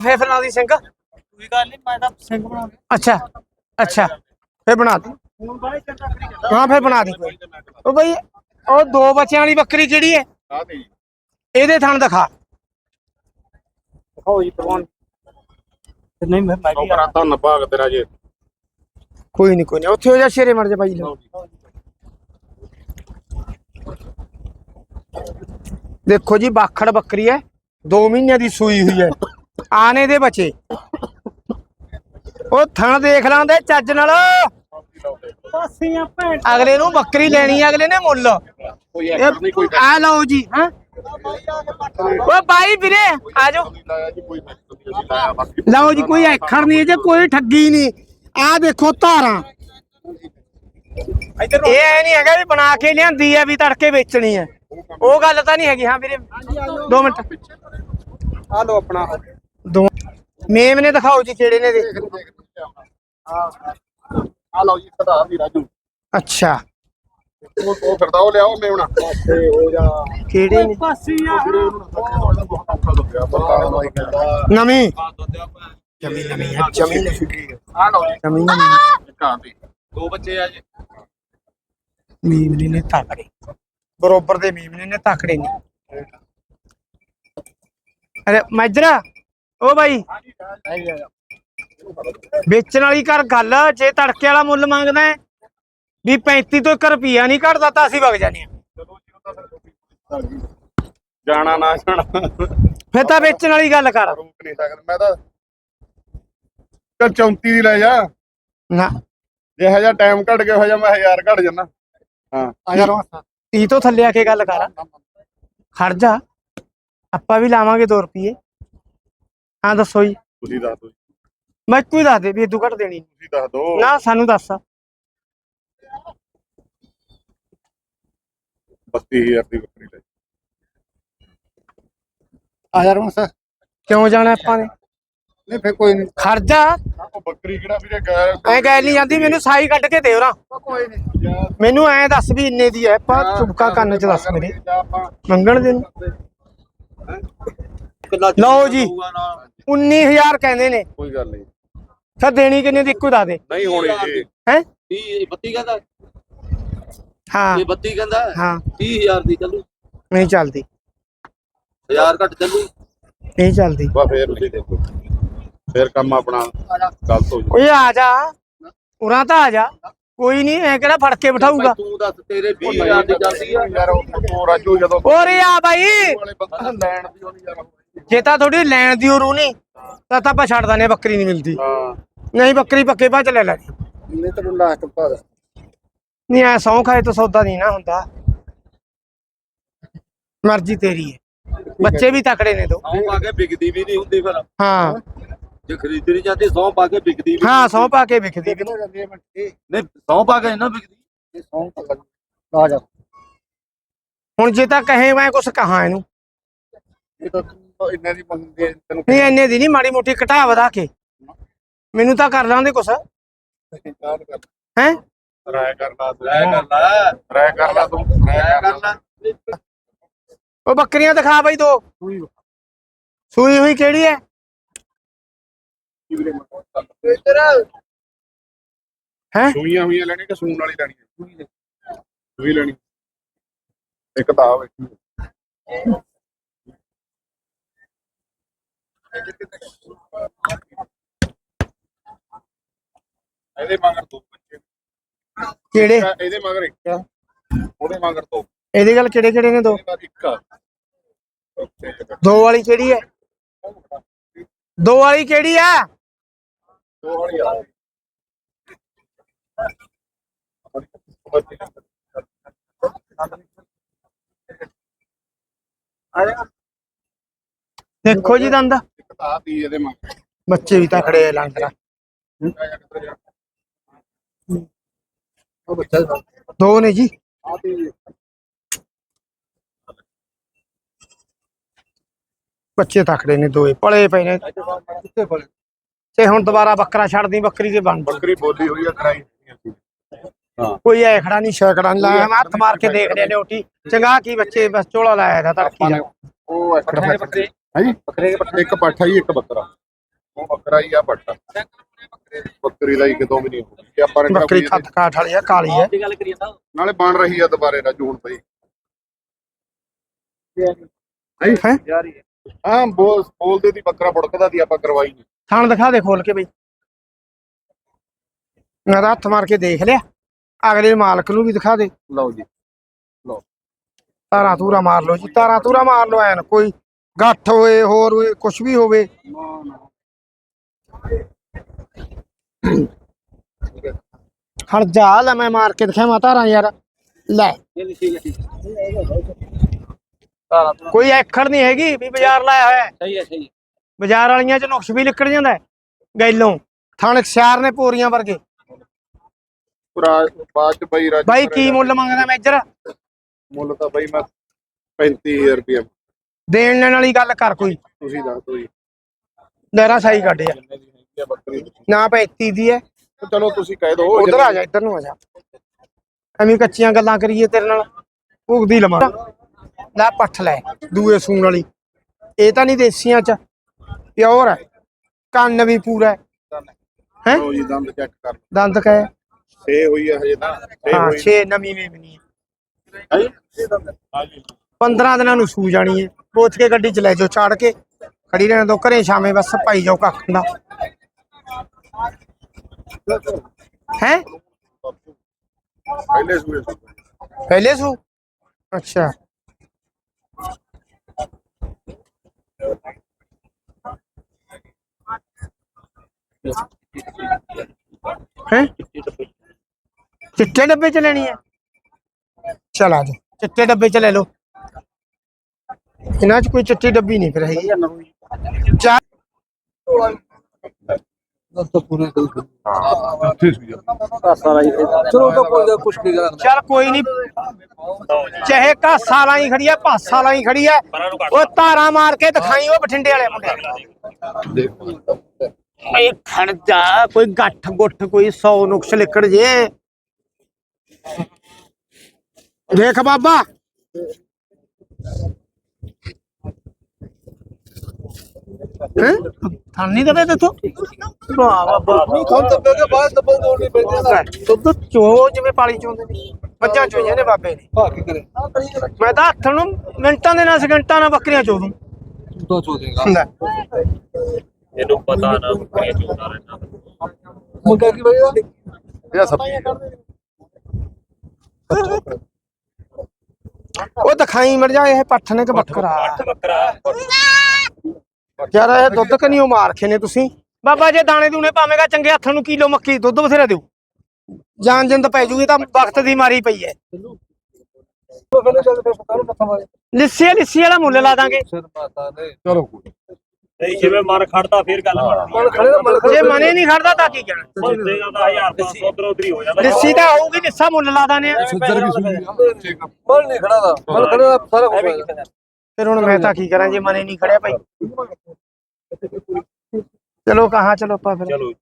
ਫੇਫਲਾਂ ਦੀ ਸਿੰਘ? ਕੋਈ ਗੱਲ ਨਹੀਂ ਮੈਂ ਤਾਂ ਸਿੰਘ ਬਣਾ ਅੱਛਾ ਅੱਛਾ। ਫੇਰ ਬਣਾ ਦੇ ਹੁਣ ਬਾਈ ਚੰਗਾ ਫਰੀ ਕਰਦਾ ਹਾਂ ਫੇਰ ਬਣਾ ਦੇ ਕੋਈ ਉਹ ਬਈ ਉਹ ਦੋ ਬੱਚਿਆਂ ਵਾਲੀ ਬੱਕਰੀ ਕਿਹੜੀ ਹੈ ਆ ਦੇ ਜੀ ਇਹਦੇ ਥਣ ਦਿਖਾ। ਦਿਖਾਓ ਜੀ ਪ੍ਰਵਾਨ ਨਹੀਂ ਮੈਂ ਮੈਂ ਉਹ ਕਰਾਤਾ ਨਭਾਗ ਤੇਰਾ ਜੇ। ਕੋਈ ਨਹੀਂ ਕੋਈ ਨਹੀਂ ਉੱਥੇ ਹੋ ਜਾ ਸ਼ੇਰੇ ਮਰ ਜਾ ਬਾਈ। ਲੈ ਦੇਖੋ ਜੀ ਬਾਖੜ ਬੱਕਰੀ ਹੈ 2 ਮਹੀਨਿਆਂ ਦੀ ਸੂਈ ਹੋਈ ਹੈ ਆਨੇ ਦੇ ਬੱਚੇ। ਉਹ ਥਣ ਦੇਖ ਲਾਂਦੇ ਚੱਜ ਨਾਲ। ਪਾਸੀਆਂ ਭੈਣ। ਅਗਲੇ ਨੂੰ ਬੱਕਰੀ ਲੈਣੀ ਹੈ ਅਗਲੇ ਨੇ ਮੁੱਲ। ਆ ਲਓ ਜੀ ਹਾਂ। ਉਹ ਬਾਈ ਵੀਰੇ ਆ ਜਾਓ। ਲਓ ਜੀ ਕੋਈ ਐਖਰ ਨਹੀਂ ਜੇ ਕੋਈ ਠੱਗੀ ਨਹੀਂ। ਆ ਦੇਖੋ ਧਾਰਾਂ। ਇਹ ਐ ਨਹੀਂ ਹੈਗਾ ਵੀ ਬਣਾ ਕੇ ਲਿਆਂਦੀ ਹੈ ਵੀ ਤੜਕੇ ਵੇਚਣੀ ਹੈ ਉਹ ਗੱਲ ਤਾਂ ਨਹੀਂ ਹੈਗੀ। ਹਾਂ ਵੀਰੇ 2 ਮਿੰਟ। ਆ ਲਓ ਆਪਣਾ। ਦੋ ਮੇਮ ਨੇ ਦਿਖਾਓ ਜੀ ਕਿਹੜੇ ਨੇ ਦੇ ਆ ਲਓ ਜੀ ਖਦਾ ਵੀ ਰਾਜੂ। ਅੱਛਾ। ਉਹ ਉਹ ਫਿਰਦਾ ਉਹ ਲਿਆਓ ਮੇਵਣਾ ਤੇ ਹੋ ਜਾ ਕਿਹੜੇ ਨੇ ਪਾਸੀਆਂ ਨਵੀਂ? ਜਮੀ ਨਵੀਂ ਹੈ ਜਮੀ ਨਵੀਂ। ਆ ਲਓ ਜੀ। ਜਮੀ ਨਵੀਂ। ਕਾਂ ਦੀ। ਦੋ ਬੱਚੇ ਆ ਜੀ। ਮੀਮਨੇ ਨੇ ਤਾਕੜੇ। ਬਰੋਬਰ ਦੇ ਮੀਮਨੇ ਨੇ ਤਾਕੜੇ ਨੇ। ਅਰੇ ਮਾਜਰਾ। ਉਹ ਬਾਈ। ਵੇਚਣ ਵਾਲੀ ਕਰ ਗੱਲ ਜੇ ਤੜਕੇ ਵਾਲਾ ਮੁੱਲ ਮੰਗਦਾ ਹੈ ਵੀ 35 ਤੋਂ 1 ਰੁਪਿਆ ਨਹੀਂ ਘਟਦਾ ਤਾਂ ਅਸੀਂ ਵਗ ਜਾਂਦੇ ਆ। ਜਾਣਾ ਨਾ ਜਾਣਾ। ਫਿਰ ਤਾਂ ਵੇਚਣ ਵਾਲੀ ਗੱਲ ਕਰ। ਰੋਕ ਨਹੀਂ ਸਕਦਾ। ਮੈਂ ਤਾਂ ਚੱਲ 34 ਦੀ ਲੈ ਜਾ। ਨਾ। ਜੇ ਹਜਾ ਟਾਈਮ ਘਟ ਗਿਆ ਹੋ ਜਾ ਮੈਂ 1000 ਘਟ ਜਾਣਾ ਹਾਂ। ਆ ਜਾ ਤੀ ਤੋਂ ਥੱਲੇ ਆ ਕੇ ਗੱਲ ਕਰ। ਖੜ ਜਾ। ਆਪਾਂ ਵੀ ਲਾਵਾਂਗੇ 2 ਰੁਪਏ ਹਾਂ ਦੱਸੋ ਜੀ। ਤੁਸੀਂ ਦੱਸ ਦਿਓ ਮੈਂ ਕੋਈ ਦੱਸ ਦੇ ਵੀ ਇਦੋਂ ਘੱਟ ਦੇਣੀ। ਤੁਸੀਂ ਦੱਸ ਦਿਓ। ਨਾ ਸਾਨੂੰ ਦੱਸ। 32000 ਦੀ ਬੱਕਰੀ ਲੈ ਆ ਯਾਰ ਸਰ। ਕਿਉਂ ਜਾਣਾ ਆਪਾਂ ਨੇ? ਨਹੀਂ ਫੇਰ ਕੋਈ ਨਹੀਂ। ਖੜ ਜਾ ਉਹ ਬੱਕਰੀ ਕਿਹੜਾ ਵੀਰੇ ਗਾਇ ਐ ਕਹਿ ਨਹੀਂ ਜਾਂਦੀ ਮੈਨੂੰ ਸਾਈ ਕੱਢ ਕੇ ਦੇ ਉਹਨਾਂ ਕੋਈ ਨਹੀਂ। ਮੈਨੂੰ ਐ ਦੱਸ ਵੀ ਇੰਨੇ ਦੀ ਐ ਆਪਾਂ ਚੁਬਕਾ ਕੰਨ ਚ ਦੱਸ ਮੇਰੇ। ਮੰਗਣ ਦੇ ਨੂੰ। ਲਓ ਜੀ। 19000 ਕਹਿੰਦੇ ਨੇ। ਕੋਈ ਗੱਲ ਨਹੀਂ। ਫਿਰ ਦੇਣੀ ਕਿੰਨੇ ਦੀ? ਇੱਕੋ ਦੱਸ ਦੇ। ਨਹੀਂ ਹੋਣੀ ਜੀ। ਹੈ? ਇਹ 32 ਕਹਿੰਦਾ। ਹਾਂ। ਇਹ 32 ਕਹਿੰਦਾ। ਹਾਂ। 30000 ਦੀ ਚੱਲੂ। ਨਹੀਂ ਚੱਲਦੀ। 1000 ਘੱਟ ਚੱਲੂ। ਨਹੀਂ ਚੱਲਦੀ। ਬਾ ਫੇਰ ਨਹੀਂ ਦੇਖੋ। ਫੇਰ ਕੰਮ ਆਪਣਾ ਗਲਤ ਹੋ ਓਏ ਆ ਜਾ ਉਰਾਂ ਤਾਂ ਆ ਜਾ ਕੋਈ ਨਹੀਂ ਐ ਕਿਹੜਾ ਫੜ ਕੇ ਬਿਠਾਊਗਾ? ਤੂੰ ਦੱਸ ਤੇਰੇ 20000 ਦੀ ਚੱਲਦੀ ਆ। ਯਾਰ ਉਹ ਰਾਜੂ ਜਦੋਂ ਓਰੇ ਆ ਬਾਈ। ਲੈਣ ਦੀ ਉਹਦੀ ਯਾਰ। ਜੇ ਤਾਂ ਥੋੜੀ ਲੈਣ ਦੀ ਉਹ ਨਹੀਂ ਤਾਂ ਤਾਂ ਆਪਾਂ ਛੱਡ ਦਾਨੇ ਬੱਕਰੀ ਨਹੀਂ ਮਿਲਦੀ। ਹਾਂ। ਨਹੀਂ ਬੱਕਰੀ ਪੱਕੇ ਬਾਅਦ ਚ ਲੈ ਲੈਣੀ। ਨਹੀਂ ਤੈਨੂੰ ਲਾਸਟ ਪਾ ਨਹੀਂ ਐ ਸੌਂ ਖਾਏ ਤਾਂ ਸੌਦਾ ਨਹੀਂ ਨਾ ਹੁੰਦਾ। ਮਰਜ਼ੀ ਤੇਰੀ ਹੈ। ਬੱਚੇ ਵੀ ਤਕੜੇ ਨੇ ਦੋ। ਸੌਂ ਪਾ ਕੇ ਵਿਕਦੀ ਵੀ ਨਹੀਂ ਹੁੰਦੀ ਫਿਰ। ਹਾਂ। ਜੇ ਖਰੀਦੀ ਨਹੀਂ ਜਾਂਦੀ ਸੌਂ ਪਾ ਕੇ ਵਿਕਦੀ ਵੀ ਹਾਂ ਸੌਂ ਪਾ ਕੇ ਵਿਕਦੀ ਜਾਂਦੀ ਹੈ ਇਹ ਨਹੀਂ ਸੌਂ ਪਾ ਕੇ ਨਾ ਵਿਕਦੀ। ਸੌਂ ਆ ਜਾ। ਹੁਣ ਜੇ ਤਾਂ ਕਹੇ ਮੈਂ ਕੁਛ ਕਹਾਂ ਇਹਨੂੰ। ਇਹ ਤਾਂ ਤੂੰ ਇੰਨੇ ਦੀ ਮੰਗਦੇ ਆ, ਤੈਨੂੰ ਨਹੀਂ ਇੰਨੇ ਦੀ ਨਹੀਂ ਮਾੜੀ ਮੋਟੀ ਘਟਾ ਵਧਾ ਕੇ। ਮੈਨੂੰ ਤਾਂ ਕਰ ਲਾਂਦੇ ਕੁਛ। ਯਾਦ ਕਰ ਹੈ? ਰਾਇ ਕਰ ਲਾ ਤੂੰ। ਲੈ ਕਰ ਲੈ। ਰਾਇ ਕਰ ਲਾ ਤੂੰ। ਰਾਇ ਕਰ ਲੈ। ਉਹ ਬੱਕਰੀਆਂ ਦਿਖਾ ਬਾਈ ਦੋ। ਸੂਈ ਹੋਈ। ਕਿਹੜੀ ਹੈ ਹੈ? ਸੂਈਆਂ ਹੋਈਆਂ ਲੈਣੀ ਕਿ ਸੂਣ ਵਾਲੀ ਲੈਣੀ ਹੈ ਸੂਈ ਲੈਣੀ। ਇੱਕ ਤਾਂ ਆ ਵੇਖੀ। ਇਹਦੇ ਮਗਰ ਦੋ ਬੱਚੇ ਕਿਹੜੇ? ਇਹਦੇ ਮਗਰ ਇੱਕ ਆ, ਉਹਦੇ ਮਗਰ ਦੋ ਇਹਦੇ ਗੱਲ ਕਿਹੜੇ ਕਿਹੜੇ ਨੇ ਦੋ? ਇੱਕ ਆ। ਦੋ ਵਾਲੀ ਕਿਹੜੀ ਹੈ ਦੋ ਵਾਲੀ ਕਿਹੜੀ ਆ? ਦੋ ਵਾਲੀ ਆ। ਦੇਖੋ ਜੀ ਦੰਦ। ਆ ਤੀ ਇਹਦੇ ਮਗਰ। ਬੱਚੇ ਵੀ ਤਾਂ ਖੜੇ ਆ ਲੰਗਰਾ ਉਹ ਬੱਚਾ ਦੋ ਨੇ ਜੀ। ਆ ਤੇ ਬੱਚੇ ਤਖੜੇ ਨੇ ਦੋਏ ਪਲੇ ਪਏ ਨੇ। ਕਿੱਥੇ ਫੜ ਤੇ ਹੁਣ ਦੁਬਾਰਾ ਬੱਕਰਾ ਛੱਡਦੀ ਬੱਕਰੀ ਦੇ ਬਣ ਬੱਕਰੀ ਬੋਲੀ ਹੋਈ ਆ ਕਰਾਈ ਕੋਈ ਐ ਖੜਾ ਨਹੀਂ ਛਕੜਾ ਨਹੀਂ। ਲਾਇਆ ਮੈਂ ਹੱਥ ਮਾਰ ਕੇ ਦੇਖ ਲਿਆ ਲਿਓਟੀ ਚੰਗਾ ਕੀ ਬੱਚੇ ਬਸ ਝੋਲਾ ਲਾਇਆ ਦਾ ਤੜਕੀ ਉਹ ਇੱਕ ਬੱਕਰੇ ਬੱਕਰੇ ਹਾਂਜੀ ਬੱਕਰੇ ਇੱਕ ਪਾਠਾ ਜੀ ਇੱਕ ਬੱਕਰਾ। ਕਰਾਈ ਆ ਪੱਟਾ ਬੱਕਰੀ ਦਾ ਹੀ ਕਿਤੋਂ ਵੀ ਨਹੀਂ ਹੋਊਗੀ ਕਿ ਆਪਾਂ ਨੇ ਬੱਕਰੀ ਖੱਤ ਕਾਠ ਵਾਲੀ ਆ ਕਾਲੀ ਹੈ ਗੱਲ ਕਰੀਏ ਤਾਂ। ਨਾਲੇ ਬਣ ਰਹੀ ਆ ਦੁਬਾਰੇ ਨਾ ਜੂਨ ਪਈ। ਹੈ ਹਾਂ? ਬੋਲ ਬੋਲਦੇ ਦੀ ਬੱਕਰਾ ਬੁੜਕਦਾ ਦੀ ਆਪਾਂ ਕਰਵਾਈ ਨਹੀਂ। ਥਣ ਦਿਖਾ ਦੇ ਖੋਲ ਕੇ ਬਈ। ਮੈਂ ਤਾਂ ਹੱਥ ਮਾਰ ਕੇ ਦੇਖ ਲਿਆ। ਅਗਲੇ ਮਾਲਕ ਨੂੰ ਵੀ ਦਿਖਾ ਦੇ। ਲਓ ਜੀ। ਤਾਰਾ ਤੂਰਾ ਮਾਰ ਲਓ ਜੀ। ਤਾਰਾ ਤੂਰਾ ਮਾਰ ਲਓ ਐਨ ਕੋਈ। ਗੱਠ ਹੋਏ ਹੋਰ ਹੋਏ ਕੁਝ ਵੀ ਹੋਵੇ। ਹਟ ਜਾ ਲੈ ਮੈਂ ਮਾਰ ਕੇ ਦਿਖਾਵਾਂ ਤਾਰਾ ਯਾਰ। ਲੈ। ਕੋਈ ਐਖੜ ਨਹੀਂ ਹੈਗੀ ਵੀ ਬਾਜ਼ਾਰ ਲਾਇਆ ਹੋਇਆ। ਹੈ। ਸਹੀ ਹੈ। ਸਹੀ ਬਾਜ਼ਾਰ ਵਾਲੀਆਂ ਚ ਨੁਕਸ ਵੀ ਨਿਕਲ ਜਾਂਦਾ ਹੈ। ਗੈਲੋਂ ਥਣ ਸਿਆਰ ਨੇ ਪੂਰੀਆਂ ਵਰਗੇ। ਪੁਰਾ ਬਾਅਦ ਚ ਬਈ ਰਾਜ ਬਾਈ ਕੀ ਮੁੱਲ ਮੰਗਦਾ ਮੇਜਰ ਮੁੱਲ ਤਾਂ ਬਈ ਮੈਂ 35000 ਰੁਪਏ ਦੇਣ ਲੈਣ ਵਾਲੀ ਗੱਲ ਕਰ ਕੋਈ। ਤੁਸੀਂ ਦੱਸ ਦਿਓ ਜੀ। ਲੈਰਾ ਸਾਈ ਕੱਢ ਯਾਰ। ਕਿੰਨੇ ਦੀ ਹੈਗੀ ਆ ਬੱਕਰੀ? ਨਾ 35 ਦੀ ਹੈ। ਤੇ ਚਲੋ ਤੁਸੀਂ ਕਹਿ ਦਿਓ ਉਧਰ ਆ ਜਾ ਇੱਧਰ ਨੂੰ ਆ ਜਾ। ਐਵੇਂ ਕੱਚੀਆਂ ਗੱਲਾਂ ਕਰੀਏ ਤੇਰੇ ਨਾਲ। ਭੁਗਦੀ ਲਵਾਂ। ਲੈ ਪੱਠ ਲੈ ਦੂਏ ਸੂਣ ਵਾਲੀ। ਇਹ ਤਾਂ ਨਹੀਂ ਦੇਸੀਆਂ ਚ। ਪਿਓਰ ਹੈ। ਕੰਨ ਵੀ ਪੂਰਾ ਹੈ। ਹੈਂ? ਲਓ ਜੀ ਦੰਦ ਚੈੱਕ ਕਰ ਲਓ। ਦੰਦ ਕਹੇ। ਛੇ ਹੋਈ ਹੈ ਹਜੇ ਤਾਂ। ਛੇ ਹਾਂ ਹੋਈ। 6 ਨਵੀਂ ਵੇਵਨੀ ਹੈ। ਹਾਂਜੀ। 15 ਦਿਨਾਂ ਨੂੰ ਸੂ ਜਾਣੀ ਹੈ। ਪੋਚ ਕੇ ਗੱਡੀ ਚ ਲੈ ਜਾਓ ਚਾੜ ਕੇ ਖੜੀ ਰਹਿਣ ਦੋ ਘਰੇ ਸ਼ਾਮੇ ਬਸ ਪਾਈ ਜਾਓ ਕੱਖ ਦਾ ਹੈ ਪਹਿਲੇ ਸੂਏ ਤੋਂ। ਪਹਿਲੇ ਸੂ ਅੱਛਾ ਹੈ ਚਿੱਟੇ ਡੱਬੇ ਚ ਲੈਣੀ ਹੈ ਚਲ ਆ ਜਾ ਚਿੱਟੇ ਡੱਬੇ ਚ ਲੈ ਲਓ ਇਹਨਾਂ ਚ ਕੋਈ ਚਿੱਟੀ ਡੱਬੀ ਨਹੀਂ ਫਿਰ ਹੈਗੀ। ਚਾਰ ਤਾਂ ਪੂਰੇ ਚਲੋ ਤਾਂ ਕੋਈ ਕੁਛ ਨਹੀਂ ਕਰਾਂ ਚੱਲ ਕੋਈ ਨਹੀਂ। ਚਾਹੇ ਕਾਸਾ ਲਾਈ ਖੜੀ ਹੈ ਪਾਸਾ ਲਾਈ ਖੜੀ ਹੈ ਉਹ ਧਾਰਾ ਮਾਰ ਕੇ ਦਿਖਾਈ ਉਹ ਬਠਿੰਡੇ ਵਾਲੇ ਮੁੰਡੇ। ਦੇਖੋ ਇਹ ਖੜ ਜਾ ਕੋਈ ਗੱਠ ਗੁੱਠ ਕੋਈ 100 ਨੁਕਸ ਲਿਕੜ ਜੇ। ਦੇਖ ਬਾਬਾ। ਹੈ? ਥਾਨੀ ਦਵੇ ਤੇ ਤੂੰ ਵਾਹ ਬਾਬਾ ਨਹੀਂ ਖਾਂ ਤਾਂ ਬੇਗੇ ਬਾਅਦ ਦਬਲ ਦੋਣੀ ਪੈਂਦੀ ਦੁੱਧ ਚੋ ਜਿਵੇਂ ਪਾਲੀ ਚੋਂਦੇ ਨੇ। ਮੱਝਾਂ ਚੋਈਆਂ ਨੇ ਬਾਬੇ ਨੇ। ਭਾ ਕੀ ਕਰੇ। ਮੈਂ ਤਾਂ ਹੱਥ ਨੂੰ ਮਿੰਟਾਂ ਦੇ ਨਾਲ ਸਕਿੰਟਾਂ ਨਾਲ ਬੱਕਰੀਆਂ ਚੋ ਦੂੰ। ਤੂੰ ਚੋ ਦੇਗਾ। ਲੈ। ਇਹਨੂੰ ਪਤਾ ਨਾ ਬੱਕਰੀਆਂ ਚੋਂਦਾ ਰਹਿਣਾ ਮੁੰਡਾ ਕੀ ਬਈਆ ਇਹ ਸਭ ਉਹ ਦਿਖਾਈ ਮਰ ਜਾ ਇਹ ਪੱਠ ਨੇ ਕਿ ਬੱਕਰਾ। ਬੱਕਰਾ। ਯਾਰ ਇਹ ਦੁੱਧ ਕਿ ਨਹੀਂ ਉਹ ਮਾਰਖੇ ਨੇ ਤੁਸੀਂ? ਬਾਬਾ ਜੇ ਦਾਣੇ ਦੂਣੇ ਪਾਵੇਂਗਾ ਚੰਗੇ ਹੱਥਾਂ ਨੂੰ ਕਿਲੋ ਮੱਕੀ ਦੁੱਧ ਬਥੇਰਾ ਦਿਓ। ਜਾਨ ਜਿੰਦ ਪੈ ਜੂਗੀ ਤਾਂ ਵਕਤ ਦੀ ਮਾਰੀ ਪਈ ਮਾਰੇ ਲਿੱਸੀ ਲਿੱਸੀ ਵਾਲਾ ਮੁੱਲ ਲਾ ਦਾਂਗੇ। ਸਿਰ ਮਾਤਾ ਨੇ। ਚਲੋ ਕੋਈ ਨਹੀਂ ਜਿਵੇਂ ਮਨ ਖੜਦਾ ਫਿਰ ਗੱਲ ਬਣਦੀ ਜੇ ਮਨੇ ਨਹੀਂ ਖੜਦਾ ਤਾਂ ਕੀ ਕਹਿਣਾ? ਬੰਦੇ ਦਾ 1500 ਉਧਰ ਉਧਰ ਹੀ ਹੋ ਜਾਂਦਾ। ਲਿੱਸੀ ਤਾਂ ਹੋਊਗੀ ਲਿੱਸਾ ਮੁੱਲ ਲਾ ਦਾਨੇ ਆ ਸੁੱਜਰ ਵੀ। ਸੁਣੀ ਮਨ ਨਹੀਂ ਖੜਾ ਦਾ ਮਨ ਖੜੇ ਦਾ ਸਾਰਾ ਕੁਝ ਫਿਰ ਹੁਣ ਮੈਂ ਤਾਂ ਕੀ ਕਰਾਂ ਜੇ ਮਨੇ ਨਹੀਂ ਖੜਿਆ ਭਾਈ। ਚਲੋ ਕਹਾਂ, ਚਲੋ ਆਪਾਂ ਫਿਰ। ਚਲੋ